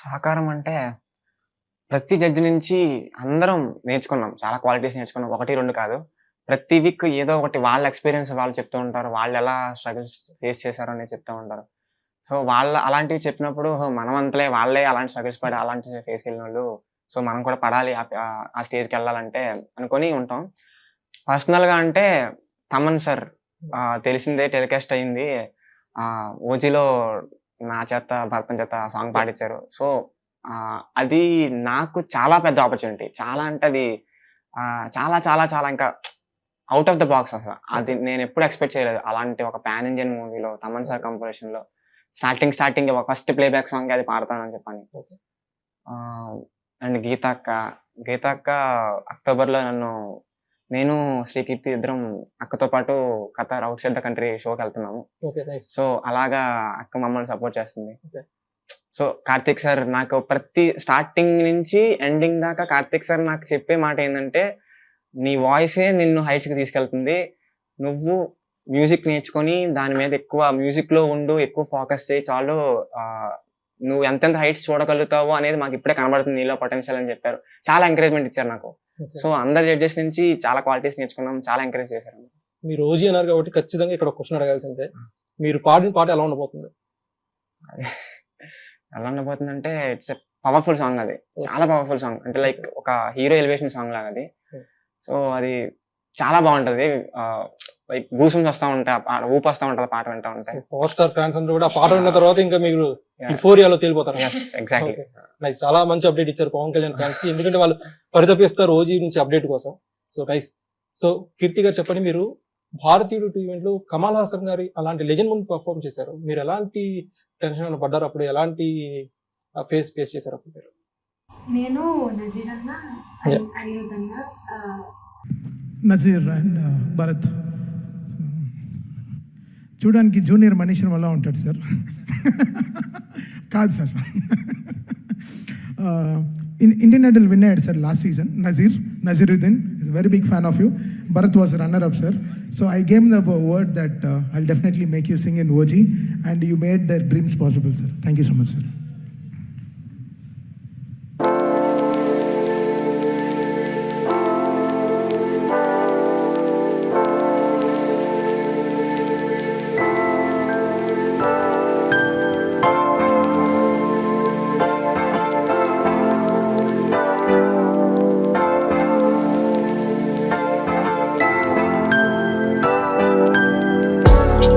సహకారం అంటే ప్రతి జడ్జి నుంచి అందరం నేర్చుకున్నాం. చాలా క్వాలిటీస్ నేర్చుకున్నాం. 1, 2 కాదు. ప్రతి వీక్ ఏదో ఒకటి వాళ్ళ ఎక్స్‌పీరియన్స్ వాళ్ళు చెప్తూ ఉంటారు. వాళ్ళు ఎలా స్ట్రగుల్స్ ఫేస్ చేశారో అనేది చెప్తూ ఉంటారు. సో, వాళ్ళ అలాంటివి చెప్పినప్పుడు మనం మనమంతలే వాళ్ళే అలాంటి స్ట్రగుల్స్ పడి అలాంటి వాళ్ళు సో, మనం కూడా పడాలి ఆ స్టేజ్కి వెళ్ళాలంటే అనుకొని ఉంటాం. పర్సనల్‌గా అంటే తమన్ సార్ తెలిసిందే టెలికాస్ట్ అయింది. ఓజీలో నా చేత, భరతం చేత సాంగ్ పాడించారు. సో, అది నాకు చాలా పెద్ద ఆపర్చునిటీ. చాలా అంటే అది చాలా చాలా చాలా ఇంకా ఔట్ ఆఫ్ ద బాక్స్ అసల. అది నేనెప్పుడు ఎక్స్‌పెక్ట్ చేయలేదు. అలాంటి ఒక పాన్ ఇండియన్ మూవీలో తమన్ సార్ కంపోజిషన్‌లో స్టార్టింగ్ స్టార్టింగే ఫస్ట్ ప్లేబ్యాక్ సాంగే అది పాడతానని చెప్పని. అండ్ గీతక్క, గీతక్క అక్టోబర్‌లో నన్ను నేను, శ్రీకీర్తి ఇద్దరం అక్కతో పాటు Qatar outside the country షోకెళ్తున్నాము. ఓకే. నైస్. సో, అలాగా అక్క మమ్మల్ని సపోర్ట్ చేస్తుంది. సో, కార్తీక్ సార్ నాకు ప్రతి స్టార్టింగ్ నుంచి ఎండింగ్ దాకా కార్తీక్ సార్ నాకు చెప్పే మాట ఏందంటే, "నీ వాయిసే నిన్ను హైట్స్‌కి తీసుకెళ్తుంది. నువ్వు మ్యూజిక్ నేర్చుకొని దాని మీద ఎక్కువ మ్యూజిక్‌లో ఉండు. ఎక్కువ ఫోకస్ చెయ్యి చాలు. నువ్వు ఎంతెంత హైట్స్ చూడగలుగుతావో అనేది మాకు ఇప్పుడే కనబడుతుంది నీలో పొటెన్షియల్" అని చెప్పారు. చాలా ఎంకరేజ్‌మెంట్ ఇచ్చారు నాకు. సో, అందరు జడ్జెస్ నుంచి చాలా క్వాలిటీస్ నేర్చుకున్నాం. చాలా ఎంకరేజ్ చేశారు. మీరు ఓజీ అన్నారు కాబట్టి ఖచ్చితంగా ఇక్కడ క్వెషన్ అడగాల్సిందే. మీరు పాడిన పాట ఎలా ఉండబోతుంది? ఎలా ఉండబోతుందంటే ఇట్స్ ఎ పవర్‌ఫుల్ సాంగ్ అది. చాలా పవర్‌ఫుల్ సాంగ్. అంటే లైక్ ఒక హీరో ఎలివేషన్ సాంగ్ లాగా అది. సో, అది చాలా బావుంటది. లైక్ గూస్‌బంప్స్ వస్తా ఉంటాయి. ఆ పాట ఊపొస్తా ఉంటది ఆ పాట వింటా ఉంటే. పవర్ స్టార్ ఫ్యాన్స్ అందరూ కూడా ఆ పాట విన్న తర్వాత ఇంకా మీరు యాహ్! యుఫోరియాలో తేలిపోతారు. యెస్. ఎగ్జాక్ట్‌లీ. నైస్. చాలా మంచి అప్డేట్ ఇచ్చారు పవన్ కళ్యాణ్ ఫ్యాన్స్‌కి. ఎందుకంటే వాళ్ళు పరితపిస్తారు ఓజీ నుంచి అప్డేట్ కోసం. So, nice. సో, కీర్తి గారు చెప్పండి మీరు 'భారతీయుడు' టూ ఈవెంట్‌లో కమల్ హాసన్ గారి అలాంటి లెజెండ్ ముందు పెర్ఫార్మ్ చేశారు. మీరు ఎలాంటి టెన్షన్ పడ్డారు అప్పుడు? ఎలాంటి ఫేస్ ఫేస్ చేశారు అప్పుడు మీరు? నేను నజీర్ అన్న, నజీర్ అండ్ భరత్ చూడడానికి జూనియర్ మనీష్ వల్ల ఉంటాడు సార్ కాదు సార్ ఇండియన్ ఐడల్ విన్ అయ్యాడు sir last season Nazeer Naseeruddin is very big fan of you Bharat was runner up sir so I game the word that I definitely make you sing in OG and you made their dreams possible sir thank you so much sir